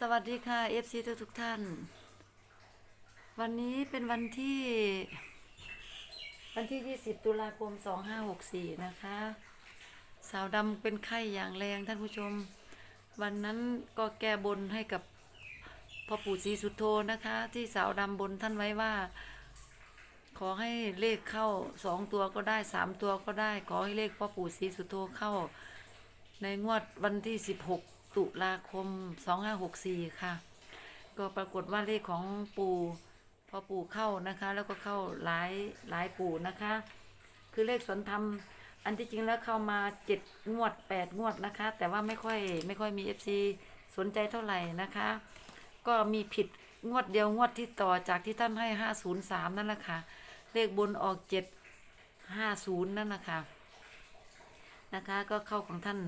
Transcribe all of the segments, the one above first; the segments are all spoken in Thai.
สวัสดีค่ะ FC ทุกทุกท่าน วันนี้เป็นวันที่ วันที่ 20 ตุลาคม 2564 นะคะ สาวดำเป็นไข้อย่างแรงท่านผู้ชม วันนั้นก็แก้บนให้กับพ่อปู่ศรีสุโธนะคะ ที่สาวดำบนท่านไว้ว่า ขอให้เลขเข้าสองตัวก็ได้สามตัวก็ได้ ขอให้เลขพ่อปู่ศรีสุโธเข้า ในงวดวันที่ 16 ตุลาคม 2564 ค่ะ ก็ปรากฏว่าเลขของปู่พอปู่เข้านะคะ แล้วก็เข้าหลายหลายปู่นะคะ คือเลขสวนธรรมอันที่จริงแล้วเข้ามาเจ็ดงวดแปดงวดนะคะ แต่ว่าไม่ค่อยไม่ค่อยมี FC สนใจเท่าไหร่นะคะ ก็มีผิดงวดเดียวงวดที่ต่อจากที่ท่านให้503นั่นแหละค่ะ เลขบนออก750นั่นนะคะนะคะ ก็เข้าของท่าน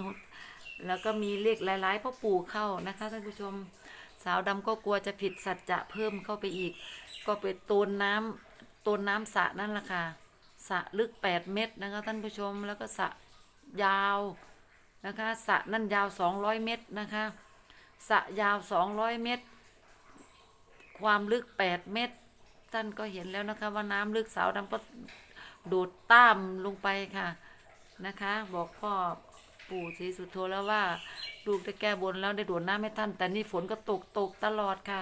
50 แล้วก็มีเลขหลายๆพ่อปู่เข้านะคะท่านผู้ชมสาวดำก็กลัวจะผิดสัจจะเพิ่มเข้าไปอีก ก็ไปโตนน้ำโตนน้ำสะนั่นแหละค่ะสะลึก 8 เมตรนะคะท่านผู้ชมแล้วก็สะยาวนะคะสะนั่นยาว 200 เมตรนะคะสะยาว 200 เมตร ความลึก 8 เมตรท่านก็เห็นแล้วนะคะว่าน้ำลึกสาวดำก็โดดต้ามลงไปค่ะนะคะ บอกพ่อ ปู่ศรีสุโธแล้วว่าลูกได้แก้บนแล้วได้โดดน้ำให้ท่าน แต่นี่ฝนก็ตกตกตลอดค่ะ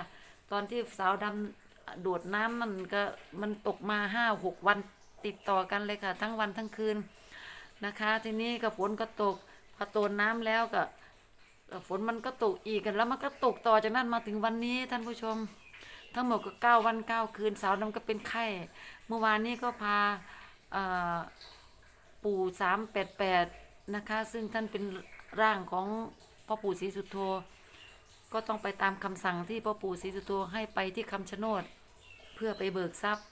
ตอนที่สาวดำโดดน้ำมันก็มันตกมาห้าหกวันติดต่อกันเลยค่ะ ทั้งวันทั้งคืนนะคะ ทีนี้ก็ฝนก็ตกพอโตนน้ำแล้วก็ฝนมันก็ตกอีกกันแล้วมันก็ตกต่อจากนั้นมาถึงวันนี้ท่านผู้ชม ทั้งหมดก็เก้าวันเก้าคืนสาวดำก็เป็นไข้ เมื่อวานนี้ก็พาปู่สามแปดแปด นะคะ ซึ่งท่านเป็นร่างของพ่อปู่ศรีสุโธก็ต้องไปตามคำสั่งที่พ่อปู่ศรีสุโธให้ไปที่คำชะโนด เพื่อไปเบิกทรัพย์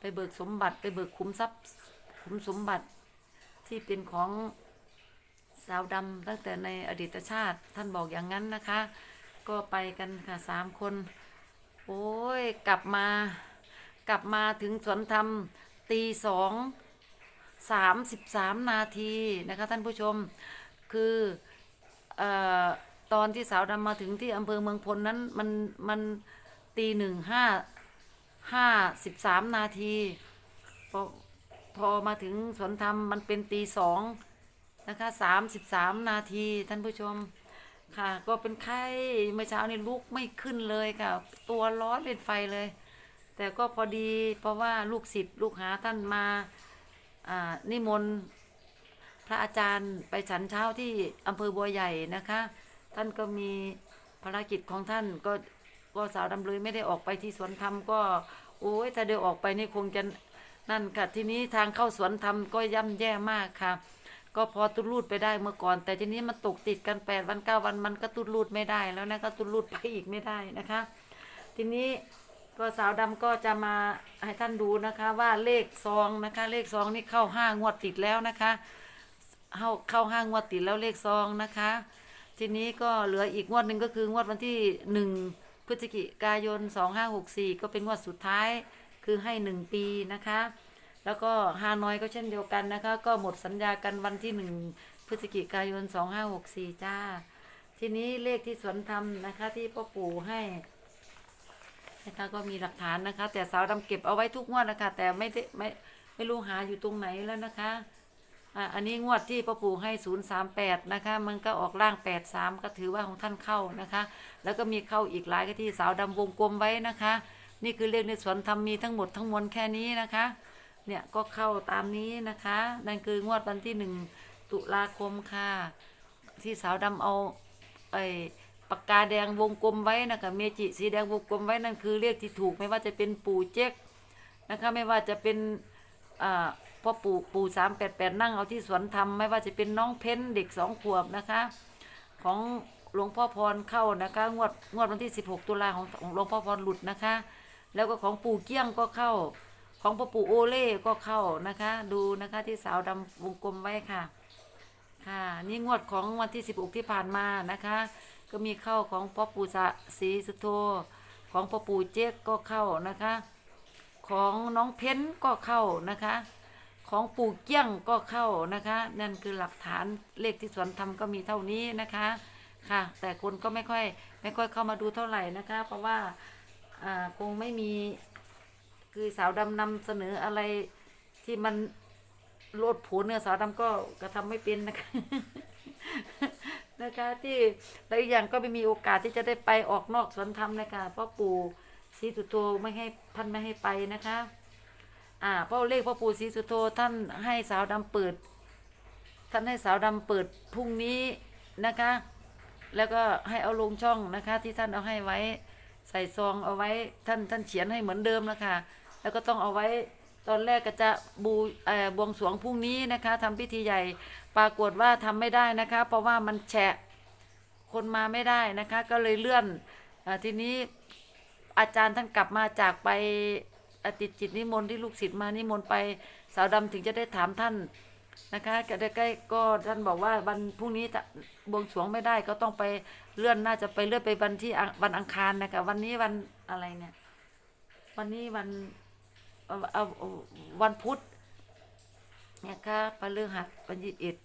ไปเบิกสมบัติ ไปเบิกขุมทรัพย์ขุมสมบัติที่เป็นของสาวดำตั้งแต่ในอดีตชาติ ท่านบอกอย่างนั้นนะคะ ก็ไปกันค่ะสามคน โอ้ยกลับมากลับมาถึงสวนธรรมตีสอง สามสิบสามนาทีนะคะท่านผู้ชมคืออตอนที่สาวดำมาถึงที่อำเภอเมืองพลนั้นมันมันตีหนึ่งห้าห้าสิบสามนาทีพอพอมาถึงสวนธรรมมันเป็นตีสองนะคะสามสิบสามนาทีท่านผู้ชมค่ะ ก็เป็นไข้เมื่อเช้านี่ลุกไม่ขึ้นเลยค่ะ ตัวร้อนเป็นไฟเลย แต่ก็พอดีเพราะว่าลูกศิษย์ลูกหาท่านมา นิมนต์พระอาจารย์ไปฉันเช้าที่อำเภอบัวใหญ่นะคะ ท่านก็มีภารกิจของท่านก็ก็สาวดำเลยไม่ได้ออกไปที่สวนธรรมก็โอ้ยถ้าเดินออกไปนี่คงจะนั่นค่ะทีนี้ทางเข้าสวนธรรมก็ย่ำแย่มากค่ะ ก็พอตุลูดไปได้เมื่อก่อน แต่ทีนี้มันตกติดกันแปดวันเก้าวันมันก็ตุลูดไม่ได้แล้วนะก็ตุลูดไปอีกไม่ได้นะคะ ทีนี้ ก็สาวดำก็จะมาให้ท่านดูนะคะว่าเลขซองนะคะ เลขซองนี่เข้าห้างวดติดแล้วนะคะเข้าเข้าห้างวดติดแล้วเลขซองนะคะ ทีนี้ก็เหลืออีกงวดหนึ่งก็คืองวดวันที่หนึ่งพฤศจิกายนสองห้าหกสี่ก็เป็นงวดสุดท้ายคือให้หนึ่งปีนะคะ แล้วก็ฮานอยก็เช่นเดียวกันนะคะ ก็หมดสัญญากันวันที่หนึ่งพฤศจิกายนสองห้าหกสี่จ้า ทีนี้เลขที่สวนธรรมนะคะที่พ่อปู่ให้ นะคะก็มีหลักฐานนะคะ แต่สาวดำเก็บเอาไว้ทุกงวดนะคะ แต่ไม่ได้ไม่ไม่รู้หาอยู่ตรงไหนแล้วนะคะอ่าอันนี้งวดที่พ่อปู่ให้ศูนย์สามแปดนะคะ มันก็ออกล่างแปดสามก็ถือว่าของท่านเข้านะคะ แล้วก็มีเข้าอีกหลายก็ที่สาวดำวงกลมไว้นะคะ นี่คือเลขในสวนธรรมมีทั้งหมดทั้งมวลแค่นี้นะคะ เนี่ยก็เข้าตามนี้นะคะ นั่นคืองวดวันที่หนึ่งตุลาคมค่ะ ที่สาวดำเอาไอ ปากกาแดงวงกลมไว้นะคะเมจิสีแดงวงกลมไว้นั่นคือเลขที่ถูกไม่ว่าจะเป็นปู่เจ๊กนะคะไม่ว่าจะเป็นอ่าพ่อปู่ปู่สามแปดแปดนั่งเอาที่สวนธรรมไม่ว่าจะเป็นน้องเพ้นเด็กสองขวบนะคะ ของหลวงพ่อพรเข้านะคะงวดงวดวันที่ 16 ตุลาของของหลวงพ่อพรหลุดนะคะ แล้วก็ของปู่เกี้ยงก็เข้า ของพ่อปู่โอเล่ก็เข้านะคะ ดูนะคะที่สาวดำวงกลมไว้ค่ะ ค่ะ นี่งวดของวันที่ 16 ที่ผ่านมานะคะ ก็มีเข้าของพ่อปู่สะศรีสุโธของพ่อปู่เจ๊กก็เข้านะคะ ของน้องเพ้นก็เข้านะคะ ของปู่เกี้ยงก็เข้านะคะ นั่นคือหลักฐานเลขที่สวนธรรมก็มีเท่านี้นะคะค่ะ แต่คนก็ไม่ค่อยไม่ค่อยเข้ามาดูเท่าไหร่นะคะ เพราะว่าอ่าคงไม่มีคือสาวดำนำเสนออะไรที่มันโลดโผนเนี่ยสาวดำก็กระทำไม่เป็นนะคะ นะคะที่แล้วอีกอย่างก็ไม่มีโอกาสที่จะได้ไปออกนอกสวนธรรมนะคะเพราะปู่ศรีสุโธไม่ให้ท่านไม่ให้ไปนะคะ อ่าพราะเลขพ่อปู่ศรีสุโธท่านให้สาวดำเปิด ท่านให้สาวดำเปิดพรุ่งนี้นะคะ แล้วก็ให้เอาลงช่องนะคะ ที่ท่านเอาให้ไว้ใส่ซองเอาไว้ท่านท่านเขียนให้เหมือนเดิมนะคะแล้วก็ต้องเอาไว้ ตอนแรกก็จะบูเออบวงสรวงพรุ่งนี้นะคะทำพิธีใหญ่ปรากฏว่าทำไม่ได้นะคะ เพราะว่ามันแฉะคนมาไม่ได้นะคะ ก็เลยเลื่อนอทีนี้อาจารย์ท่านกลับมาจากไปติดจิตนิมนต์ที่ลูกศิษย์มานิมนต์ไปสาวดำถึงจะได้ถามท่านนะคะก็ได้ใกล้ก็ท่านบอกว่าวันพรุ่งนี้บวงสรวงไม่ได้ก็ต้องไปเลื่อนน่าจะไปเลื่อนไปวันที่วันอังคารนะคะวันนี้วันอะไรเนี่ย วันนี้วัน วันพุธนี่ยค่ะพฤหัสวันยี่สิบเอ็ด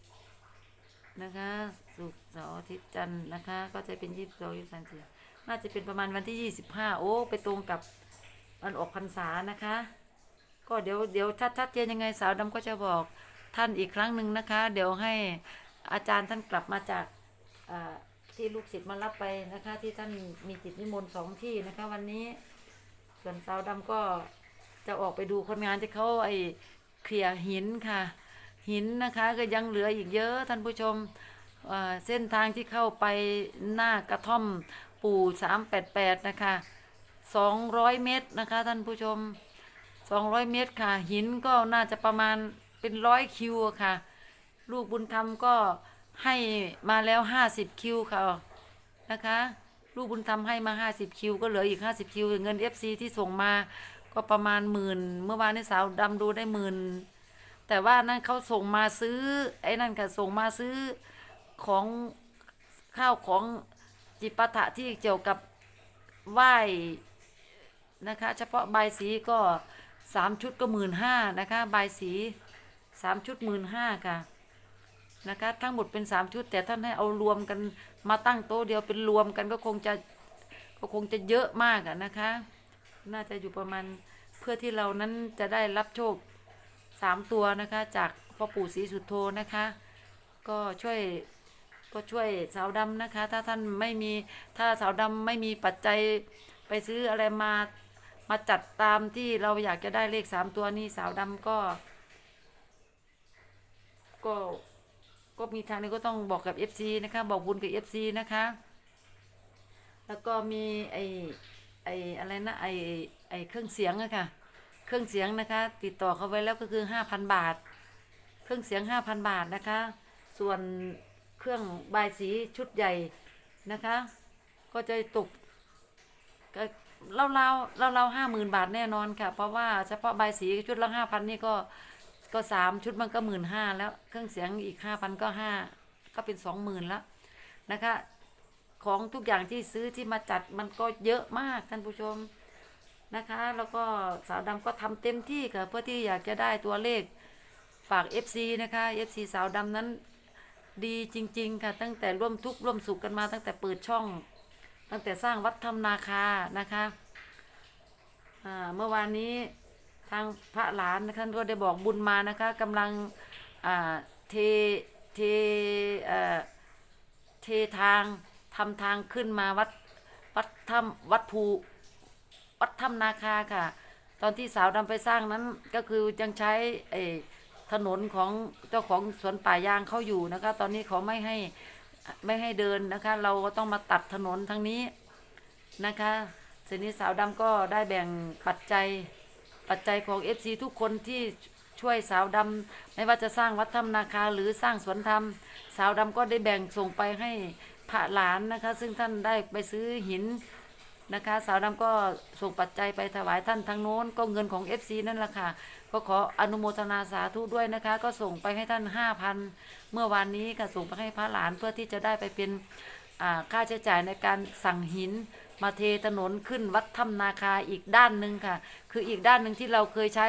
นะคะศุกเสาร์อาทิตย์จันทร์นะคะ ก็จะเป็นยี่สิบสองยี่สิบสามสี่น่าจะเป็นประมาณวันที่ยี่สิบห้าโอ้ไปตรงกับวันออกพรรษานะคะ ก็เดี๋ยวเดี๋ยวชัดชัดเจนยังไงสาวดำก็จะบอกท่านอีกครั้งหนึ่งนะคะ เดี๋ยวให้อาจารย์ท่านกลับมาจากที่ลูกศิษย์มารับไปนะคะ ที่ท่านมีจิตนิมนต์สองที่นะคะ วันนี้ส่วนสาวดำก็ จะออกไปดูคนงานที่เขาไอเคลียหินค่ะ หินนะคะก็ยังเหลืออีกเยอะท่านผู้ชมเส้นทางที่เข้าไปหน้ากระท่อมปู่สามแปดแปดนะคะสองร้อยเมตรนะคะท่านผู้ชมสองร้อยเมตรค่ะ หินก็น่าจะประมาณเป็นร้อยคิวค่ะ ลูกบุญธรรมก็ให้มาแล้วห้าสิบคิวค่ะนะคะ ลูกบุญธรรมให้มาห้าสิบคิว ก็เหลืออีกห้าสิบคิวเงินเอฟซีที่ส่งมา ก็ประมาณหมื่นเมื่อวานนี้สาวดำดูได้หมื่นแต่ว่านั่นเขาส่งมาซื้อ ไอ้นั่นค่ะส่งมาซื้อของข้าวของจิปาถะที่เกี่ยวกับไหว้นะคะ เฉพาะใบสีก็สามชุดก็หมื่นห้านะคะใบสีสามชุดหมื่นห้าค่ะนะคะทั้งหมดเป็นสามชุด แต่ท่านให้เอารวมกันมาตั้งโต๊ะเดียวเป็นรวมกันก็คงจะก็คงจะเยอะมากอะนะคะ น่าจะอยู่ประมาณเพื่อที่เรานั้นจะได้รับโชคสามตัวนะคะ จากพ่อปู่ศรีสุโธนะคะ ก็ช่วยก็ช่วยสาวดำนะคะ ถ้าท่านไม่มีถ้าสาวดำไม่มีปัจจัยไปซื้ออะไรมามาจัดตามที่เราอยากจะได้เลขสามตัวนี้สาวดำก็ ก็ก็มีทางนี้ก็ต้องบอกกับ FC นะคะ บอกบุญกับ FC นะคะ แล้วก็มีไอ ไออะไรนะไอไอเครื่องเสียงอะค่ะ เครื่องเสียงนะคะ ติดต่อเขาไว้แล้วก็คือห้าพันบาท เครื่องเสียงห้าพันบาทนะคะ ส่วนเครื่องบายสีชุดใหญ่นะคะ ก็จะตกก็เราเราเราเราห้าหมื่นบาทแน่นอนค่ะ เพราะว่าเฉพาะใบายสีชุดละห้าพันนี่ก็ก็สามชุดมันก็หมื่นห้าแล้ว เครื่องเสียงอีกห้าพันก็ห้าก็เป็นสองหมื่นแล้วนะคะ ของทุกอย่างที่ซื้อที่มาจัดมันก็เยอะมากท่านผู้ชมนะคะ แล้วก็สาวดำก็ทำเต็มที่ค่ะเพื่อที่อยากจะได้ตัวเลขฝาก FC นะคะ FC สาวดำนั้นดีจริง ๆ ค่ะ ตั้งแต่ร่วมทุกข์ร่วมสุขกันมาตั้งแต่เปิดช่อง ตั้งแต่สร้างวัดธรรมนาคานะคะเมื่อวานนี้ทางพระหลานท่านก็ได้บอกบุญมานะคะกำลังเทเทเอ่อเททาง ทำทางขึ้นมาวัดวัดถ้ำวัดภูวัดถ้ำนาคาค่ะ ตอนที่สาวดำไปสร้างนั้นก็คือยังใช้ไอ้ถนนของเจ้าของสวนป่ายางเขาอยู่นะคะ ตอนนี้เขาไม่ให้ไม่ให้เดินนะคะ เราก็ต้องมาตัดถนนทางนี้นะคะทีนี้สาวดำก็ได้แบ่งปัจจัยปัจจัยของ FC ทุกคนที่ช่วยสาวดำไม่ว่าจะสร้างวัดธรรมนาคาหรือสร้างสวนธรรม สาวดำก็ได้แบ่งส่งไปให้ ระหลานนะคะ ซึ่งท่านได้ไปซื้อหินนะคะ สาวดำก็ส่งปัจจัยไปถวายท่านทางโน้นก็เงินของ FC นั่นแหละค่ะ ก็ขออนุโมทนาสาธุด้วยนะคะ ก็ส่งไปให้ท่านห้าพันเมื่อวานนี้ก็ส่งไปให้พระหลานเพื่อที่จะได้ไปเป็นค่าใช้จ่ายในการสั่งหินมาเทถนนขึ้นวัดถ้ำนาคาอีกด้านหนึ่งค่ะ คืออีกด้านหนึ่งที่เราเคยใช้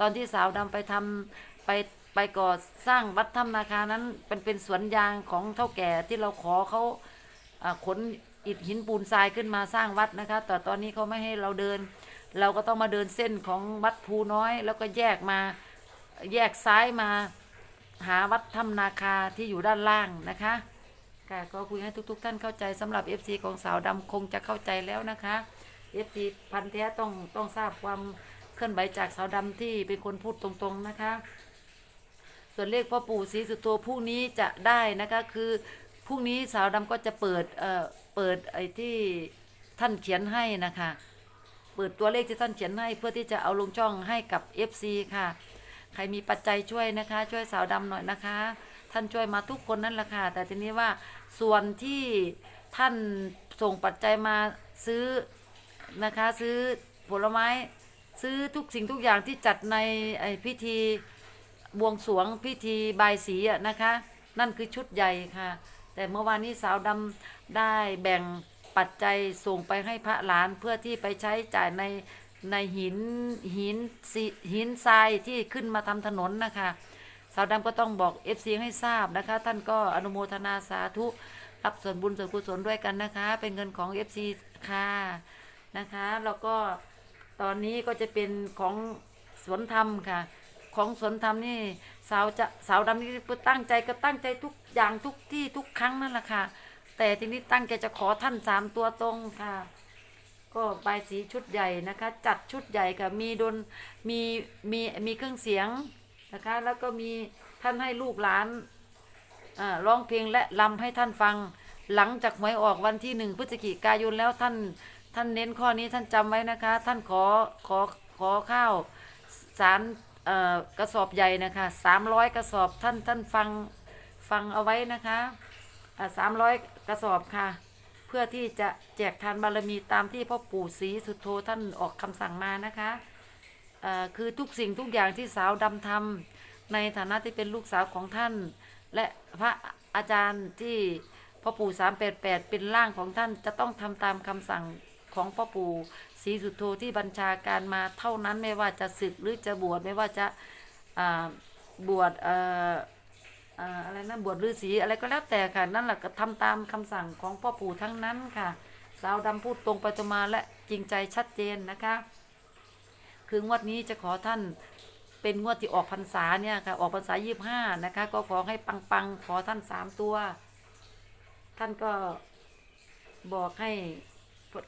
ตอนที่สาวดำไปทำไป ไปก่อสร้างวัดถ้ำนาคานั้นเป็นเป็นสวนยางของเท่าแก่ที่เราขอเขาขนอิฐหินปูนทรายขึ้นมาสร้างวัดนะคะ แต่ตอนนี้เขาไม่ให้เราเดิน เราก็ต้องมาเดินเส้นของวัดภูน้อย แล้วก็แยกมาแยกซ้ายมาหาวัดถ้ำนาคาที่อยู่ด้านล่างนะคะค่ะก็คุยให้ทุก ๆ ท่านเข้าใจสำหรับ FC ของสาวดำคงจะเข้าใจแล้วนะคะ FC พันธุ์แท้ต้องต้องทราบความเคลื่อนไหวจากสาวดำที่เป็นคนพูดตรงๆนะคะ ส่วนเลขพ่อปู่ศรีสุโธพรุ่งนี้จะได้นะคะคือพรุ่งนี้สาวดำก็จะเปิดเอ่อเปิดไอ้ที่ท่านเขียนให้นะคะ เปิดตัวเลขที่ท่านเขียนให้เพื่อที่จะเอาลงช่องให้กับ FC ค่ะ ใครมีปัจจัยช่วยนะคะ ช่วยสาวดำหน่อยนะคะ ท่านช่วยมาทุกคนนั่นแหละค่ะ แต่ทีนี้ว่าส่วนที่ท่านส่งปัจจัยมาซื้อนะคะ ซื้อผลไม้ ซื้อทุกสิ่งทุกอย่างที่จัดในไอ้พิธี บวงสรวงพิธีบายสีอะนะคะ นั่นคือชุดใหญ่ค่ะ แต่เมื่อวานนี้สาวดำได้แบ่งปัจจัยส่งไปให้พระหลานเพื่อที่ไปใช้จ่ายในในหินหินหินทรายที่ขึ้นมาทำถนนนะคะสาวดำก็ต้องบอก FC ให้ทราบนะคะ ท่านก็อนุโมทนาสาธุรับส่วนบุญส่วนกุศลด้วยกันนะคะ เป็นเงินของ FC ค่ะนะคะ แล้วก็ตอนนี้ก็จะเป็นของสวนธรรมค่ะ ของสวนธรรมนี่สาวจะสาวดำนี่ตั้งใจก็ตั้งใจทุกอย่างทุกที่ทุกครั้งนั่นแหละค่ะ แต่ทีนี้ตั้งใจจะขอท่านสามตัวตรงค่ะ ก็ใบสีชุดใหญ่นะคะ จัดชุดใหญ่ค่ะมีดนมีมีมีเครื่องเสียงนะคะ แล้วก็มีท่านให้ลูกหลานอ่าร้องเพลงและลำให้ท่านฟัง หลังจากหวยออกวันที่หนึ่งพฤศจิกายนแล้วท่านท่านเน้นข้อนี้ท่านจำไว้นะคะ ท่านขอขอขอข้าวสาร กระสอบใหญ่นะคะสามร้อยกระสอบท่านท่านฟังฟังเอาไว้นะคะสามร้อยกระสอบค่ะ เพื่อที่จะแจกทานบารมีตามที่พ่อปู่ศรีสุโธท่านออกคำสั่งมานะคะคือทุกสิ่งทุกอย่างที่สาวดำทำในฐานะที่เป็นลูกสาวของท่าน และพระอาจารย์ที่พ่อปู่สามแปดแปดเป็นร่างของท่านจะต้องทำตามคำสั่ง ของพ่อปู่ศรีสุโธที่บัญชาการมาเท่านั้นไม่ว่าจะศึกหรือจะบวชไม่ว่าจะบวชอะไรนะบวชฤาษีอะไรก็แล้วแต่ค่ะนั่นแหละก็ทำตามคำสั่งของพ่อปู่ทั้งนั้นค่ะ สาวดำพูดตรงไปตรงมาและจริงใจชัดเจนนะคะ คืองวดนี้จะขอท่านเป็นงวดที่ออกพรรษาเนี่ยค่ะออกพรรษายี่ห้านะคะ ก็ขอให้ปังๆ ขอท่านสามตัว ท่านก็บอกให้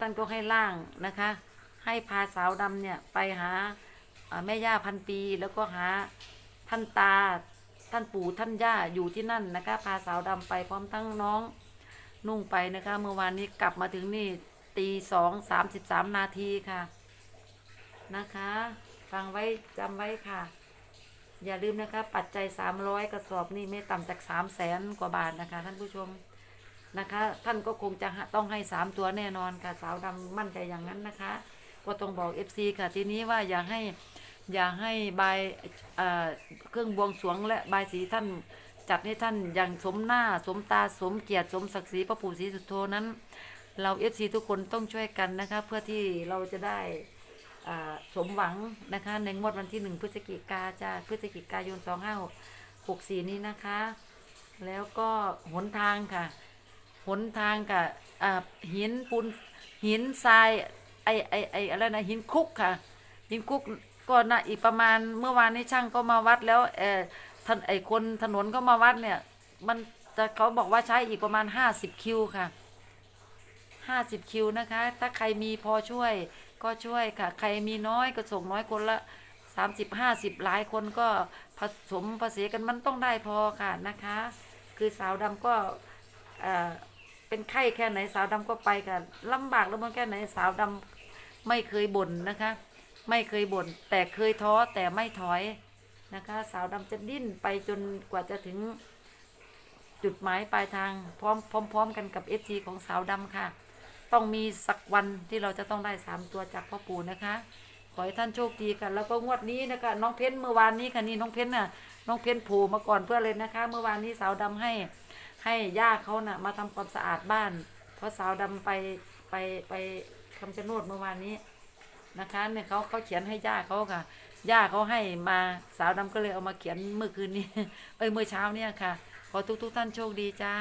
ท่านก็ให้ล่างนะคะ ให้พาสาวดำเนี่ยไปหาอ่าแม่ย่าพันปี แล้วก็หาท่านตาท่านปู่ท่านย่าอยู่ที่นั่นนะคะ พาสาวดำไปพร้อมทั้งน้องนุ่งไปนะคะ เมื่อวานนี้กลับมาถึงนี่ตีสองสามสิบสามนาทีค่ะนะคะ ฟังไว้จำไว้ค่ะ อย่าลืมนะคะ ปัจจัยสามร้อยกระสอบนี่ไม่ต่ำจากสามแสนกว่าบาทนะคะ ท่านผู้ชม นะคะ ท่านก็คงจะต้องให้สามตัวแน่นอนค่ะสาวดำมั่นใจอย่างนั้นนะคะ ก็ต้องบอก FC ค่ะทีนี้ว่าอย่าให้อย่าให้ใบเครื่องบวงสรวงและใบสีท่านจัดให้ท่านอย่างสมหน้าสมตาสมเกียรติสมศักดิ์ศรีพระปู่ศรีสุโธนั้น เราเอฟซีทุกคนต้องช่วยกันนะคะเพื่อที่เราจะได้สมหวังนะคะในงวดวันที่หนึ่งพฤศจิกาจะพฤศจิกายนสองห้าหกสี่นี้นะคะ แล้วก็หนทางค่ะ หนทางกับหินปูนหินทรายไอไอไออะไรนะหินคุกค่ะ หินคุกก็นะอีกประมาณเมื่อวานนี้ช่างก็มาวัดแล้วเออท่านไอคนถนนก็มาวัดเนี่ย มันจะเขาบอกว่าใช้อีกประมาณห้าสิบคิวค่ะห้าสิบคิวนะคะ ถ้าใครมีพอช่วยก็ช่วยค่ะ ใครมีน้อยก็ส่งน้อยคนละสามสิบห้าสิบหลายคนก็ผสมภาษีกันมันต้องได้พอค่ะนะคะ คือสาวดำก็อ่อ เป็นไข้แค่ไหนสาวดำก็ไปกันลำบากแล้วมันแค่ไหนสาวดำไม่เคยบ่นนะคะ ไม่เคยบ่นแต่เคยท้อแต่ไม่ถอยนะคะ สาวดำจะดิ้นไปจนกว่าจะถึงจุดหมายปลายทางพร้อมพร้อมๆกันกับเอจีของสาวดำค่ะ ต้องมีสักวันที่เราจะต้องได้สามตัวจากพ่อปู่นะคะ ขอให้ท่านโชคดีกัน แล้วก็งวดนี้นะคะ น้องเพ้นเมื่อวานนี้ค่ะนี่น้องเพ้นน่ะน้องเพ้นโผล่มาก่อนเพื่อนเลยนะคะ เมื่อวานนี้สาวดำให้ ให้ย่าเขาน่ะ มาทำความสะอาดบ้าน เพราะสาวดำไปไปไปคำชะโนดเมื่อวานนี้นะคะเนี่ยเขาเขาเขียนให้ย่าเขาค่ะย่าเขาให้มาสาวดำก็เลยเอามาเขียนเมื่อคืนนี้เอ้ยเมื่อเช้าเนี่ยค่ะ ขอทุกทุกท่านโชคดีจ้า